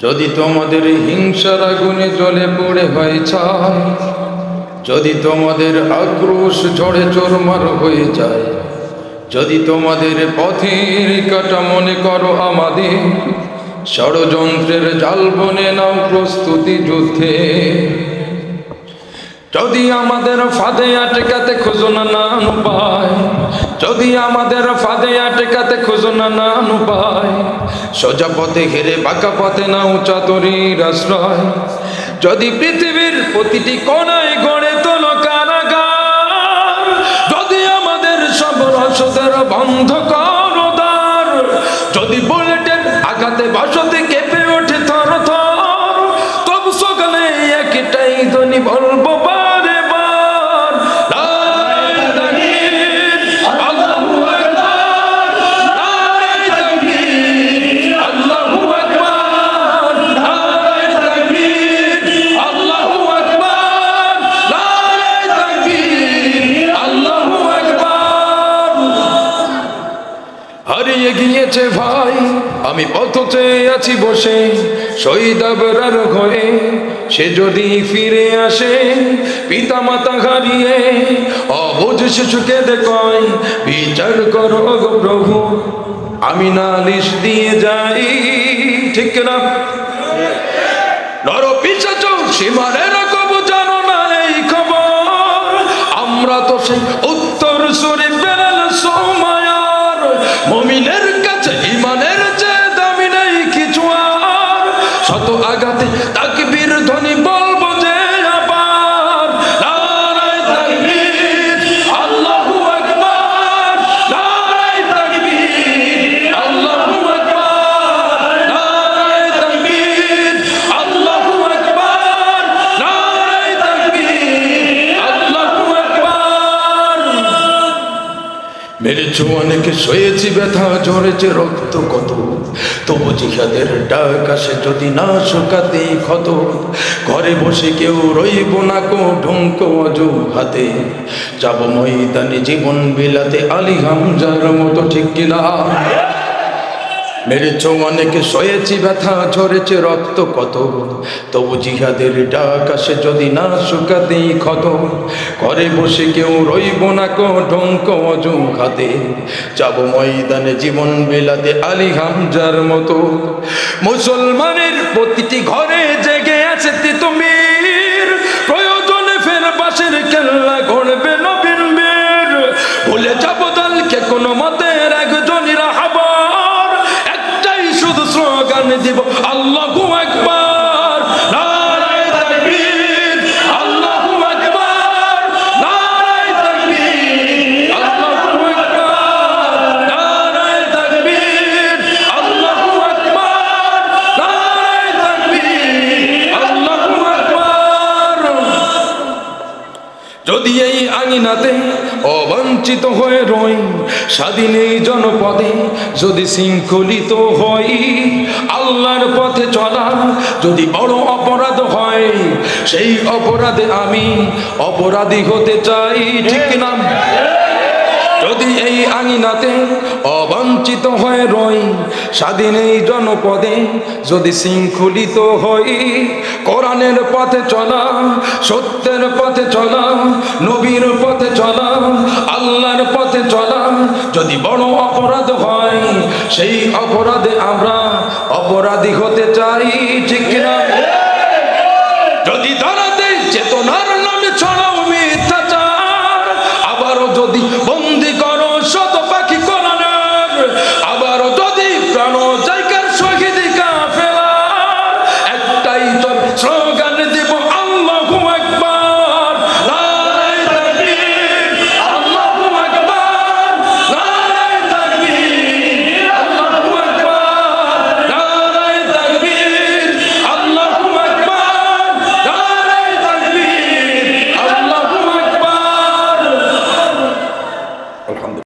যদি তোমাদের হিংসার আগুনে জ্বলে পড়ে হয় ছাই, যদি তোমাদের আক্রোশ ঝড়ে চোরমার হয়ে যায়, যদি তোমাদের পথের কাটা মনে করো আমাদের, ষড়যন্ত্রের জাল বনে নাও প্রস্তুতি যুদ্ধে। যদি আমাদের ফাঁদে আটকাতে খুঁজো না নান উপায় যদি আমাদের ফাঁদে আটকাতে খুঁজো না নান উপায় সোজা পথে ঘেরে বাঁকা পথে না উঁচা তরির আশ্রয়। যদি পৃথিবীর প্রতিটি কোনায় হারিয়ে গিয়েছে ভাই। আমি পথ চেয়ে আছি বসে শহীদ আবরার ঘরে। সে যদি ফিরে আসে পিতা মাতা হারিয়ে অবুঝ শিশুকে দেখয়, বিচার করো গো প্রভু। আমি না নালিশ দিয়ে যাই, ঠিক না নর পিছাচ সীমানের কব জানো না এই খবর। আমরা তো সেই শত আঘাতে মেরেছ অনেকে সয়েছি ব্যথা ঝরেছে রক্ত কত তবু জিহাদের ডাক আসে যদি না শোকাতে ক্ষত। ঘরে বসে কেউ রইব না কো ঢঙ্ক অজু হাতে যাব ময়দানে জীবন বিলাতে আলি হামজার মতো ঠিক কিনা? মেরেছ অনেকে, সয়েছি ব্যথা, ঝরেছে রক্ত কত? তবু জিহাদের ডাক আসে যদি না শুকাতে ক্ষত ঘরে বসে কেউ রইব না কো ঢঙ্ক অজু খাতে যাব ময়দানে জীবন বিলাতে আলি হামজার মতো। মুসলমানের প্রতিটি ঘরে যদি এই আঙিনাতে অবাঞ্ছিত হয়ে রই, স্বাধীন এই জনপদে যদি শৃঙ্খলিত হই, আল্লাহর পথে চলা যদি বড় অপরাধ হয়, সেই অপরাধে আমি অপরাধী হতে চাই, ঠিক না আঙিনাতে অবাঞ্ছিত হয়ে রই। স্বাধীন এই জনপদে যদি শৃঙ্খলিত হই কোরআনের পথে চলা সত্যের পথে চলা নবীর পথে চলা আল্লাহর পথে চলা যদি বড় অপরাধ হয় সেই অপরাধে আমরা অপরাধী হতে চাই ঠিক কিনা? যদি দাঁড়াতে চেতনার নামে ছড়া